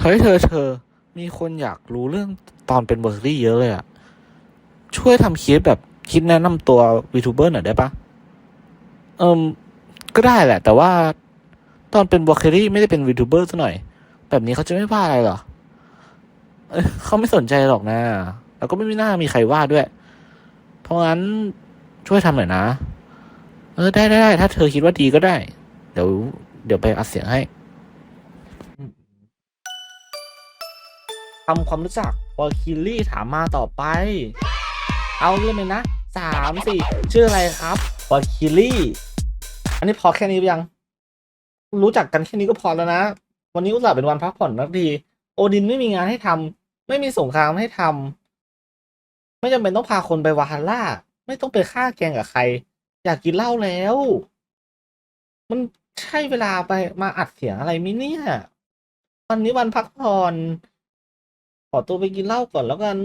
เฮ้ยเธอเธอ มีคนอยากรู้เรื่องตอนเป็นเบอร์รี่เยอะเลยอะช่วยทำคลิปแบบคลิปแนะนำตัว VTuber หน่อยได้ปะเอิมก็ได้แหละ แต่ว่าตอนเป็นบล็อกเคอรี่ไม่ได้เป็น VTuber ซะหน่อย แบบนี้เขาจะไม่ว่าอะไรเหรอเอ้ยเขาไม่สนใจหรอกนะ แล้วก็ไม่มีหน่ามีใครว่าด้วย เพราะงั้นช่วยทำหน่อยนะ เออได้ได้ถ้าเธอคิดว่าดีก็ได้ เดี๋ยว เดี๋ยวไปอัดเสียงให้ ทำความรู้จักวอลคิลลี่ถามมาต่อไป เอาเรื่องเลยนะสามสี่ชื่ออะไรครับวอลคิลลี่ อันนี้พอแค่นี้ยัง รู้จักกันแค่นี้ก็พอแล้วนะ วันนี้อุตส่าห์เป็นวันพักผ่อนนักดีโอดินไม่มีงานให้ทำไม่มีสงครามให้ทำไม่จำเป็นต้องพาคนไปวาฮาร่า ไม่ต้องไปฆ่าแกงกับใคร อยากกินเหล้าแล้ว มันใช่เวลาไปมาอัดเสียงอะไรมิเนี่ยวันนี้วันพักผ่อน ขอตัวไปกินเหล้าก่อนแล้วกัน